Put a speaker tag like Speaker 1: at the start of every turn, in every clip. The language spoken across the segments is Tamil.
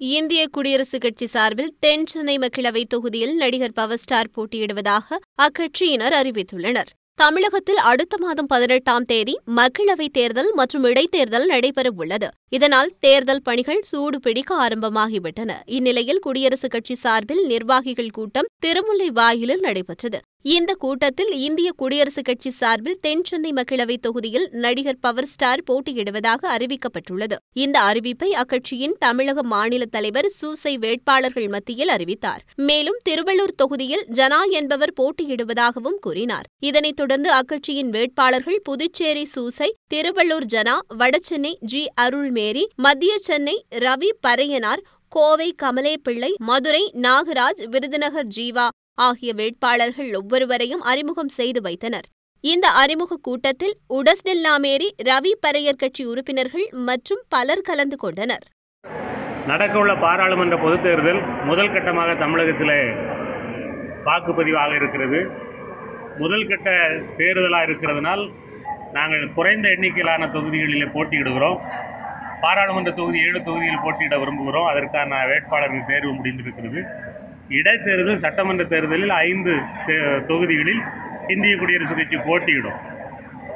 Speaker 1: இந்திய குடியரசுக் கட்சி சார்பில் தென் சென்னை மக்களவை தொகுதியில் நடிகர் பவர் ஸ்டார் போட்டியிடுவதாக அக்கட்சியினர் அறிவித்துள்ளனர். தமிழகத்தில் அடுத்த மாதம் பதினெட்டாம் தேதி மக்களவைத் தேர்தல் மற்றும் இடைத்தேர்தல் நடைபெறவுள்ளது. இதனால் தேர்தல் பணிகள் சூடு பிடிக்க ஆரம்பமாகிவிட்டன. இந்நிலையில் குடியரசுக் கட்சி சார்பில் நிர்வாகிகள் கூட்டம் திருமுல்லை வாயிலில் நடைபெற்றது. இந்த கூட்டத்தில் இந்திய குடியரசுக் கட்சி சார்பில் தென் சென்னை மக்களவைத் தொகுதியில் நடிகர் பவர் ஸ்டார் போட்டியிடுவதாக அறிவிக்கப்பட்டுள்ளது. இந்த அறிவிப்பை அக்கட்சியின் தமிழக மாநில தலைவர் சூசை வேட்பாளர்கள் மத்தியில் அறிவித்தார். மேலும் திருவள்ளூர் தொகுதியில் ஜனா என்பவர் போட்டியிடுவதாகவும் கூறினார். இதனைத் தொடர்ந்து அக்கட்சியின் வேட்பாளர்கள் புதுச்சேரி சூசை திருவள்ளூர் ஜனா வடசென்னை ஜி. அருள்மேரி மத்திய சென்னை ரவி பரையனார் கோவை கமலே பிள்ளை மதுரை நாகராஜ் விருதுநகர் ஜீவா ஆகிய வேட்பாளர்கள் ஒவ்வொருவரையும் அறிமுகம் செய்து வைத்தனர். இந்த அறிமுக கூட்டத்தில் உடஸ்டெல்லாமேரி ரவி பரையர் கட்சி உறுப்பினர்கள் மற்றும் பலர் கலந்து கொண்டனர்.
Speaker 2: நடக்கவுள்ள பாராளுமன்ற பொதுத் தேர்தல் முதல் கட்டமாக தமிழகத்தில் வாக்குப்பதிவாக இருக்கிறது. முதல் கட்ட தேர்தலாக இருக்கிறதுனால் நாங்கள் குறைந்த எண்ணிக்கையிலான தொகுதிகளில் போட்டியிடுகிறோம். பாராளுமன்ற தொகுதி ஏழு தொகுதியில் போட்டியிட விரும்புகிறோம். அதற்கான வேட்பாளர்கள் தேர்வு முடிந்திருக்கிறது. இடைத்தேர்தல் சட்டமன்ற தேர்தலில் ஐந்து தொகுதிகளில் இந்திய குடியரசுக் கட்சி போட்டியிடும்.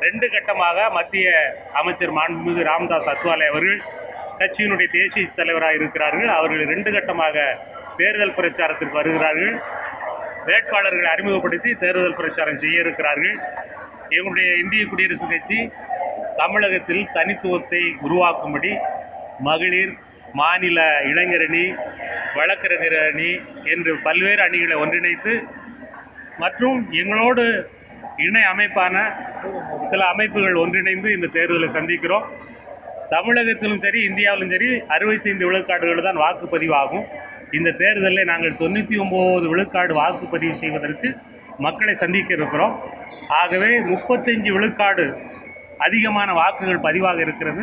Speaker 2: ரெண்டு கட்டமாக மத்திய அமைச்சர் மாண்புமிகு ராம்தாஸ் அத்வாலே அவர்கள் கட்சியினுடைய தேசிய தலைவராக இருக்கிறார்கள். அவர்கள் ரெண்டு கட்டமாக தேர்தல் பிரச்சாரத்திற்கு வருகிறார்கள். வேட்பாளர்களை அறிமுகப்படுத்தி தேர்தல் பிரச்சாரம் செய்ய இருக்கிறார்கள். எங்களுடைய இந்திய குடியரசுக் கட்சி தமிழகத்தில் தனித்துவத்தை உருவாக்கும்படி மகளிர் மாநில இளைஞரணி வழக்கறிஞர் அணி என்று பல்வேறு அணிகளை ஒன்றிணைத்து மற்றும் எங்களோடு இணை அமைப்பான சில அமைப்புகள் ஒன்றிணைந்து இந்த தேர்தலை சந்திக்கிறோம். தமிழகத்திலும் சரி இந்தியாவிலும் சரி அறுபத்தைந்து விழுக்காடுகள் தான் வாக்குப்பதிவாகும். இந்த தேர்தலில் நாங்கள் தொண்ணூற்றி ஒம்பது விழுக்காடு வாக்குப்பதிவு செய்வதற்கு மக்களை சந்திக்க இருக்கிறோம். ஆகவே முப்பத்தஞ்சு விழுக்காடு அதிகமான வாக்குகள் பதிவாக இருக்கிறது.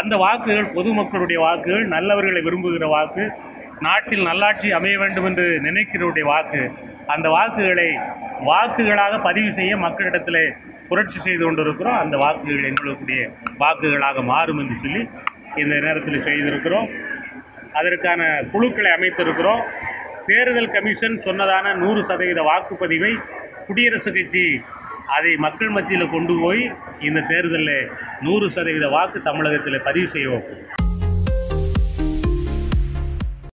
Speaker 2: அந்த வாக்குகள் பொதுமக்களுடைய வாக்குகள் நல்லவர்களை விரும்புகிற வாக்கு நாட்டில் நல்லாட்சி அமைய வேண்டும் என்று நினைக்கிறவருடைய வாக்கு அந்த வாக்குகளை வாக்குகளாக பதிவு செய்ய மக்களிடத்தில் புரட்சி செய்து கொண்டிருக்கிறோம். அந்த வாக்குகள் எங்களுடைய வாக்குகளாக மாறும் என்று சொல்லி இந்த நேரத்தில் செய்திருக்கிறோம். அதற்கான குழுக்களை அமைத்திருக்கிறோம். தேர்தல் கமிஷன் சொன்னதான நூறு சதவீத வாக்குப்பதிவை குடியரசுக் கட்சி அதை மக்கள் மத்தியில் கொண்டு போய் இந்த தேர்தலில் நூறு சதவீத வாக்கு தமிழகத்தில் பதிவு செய்ய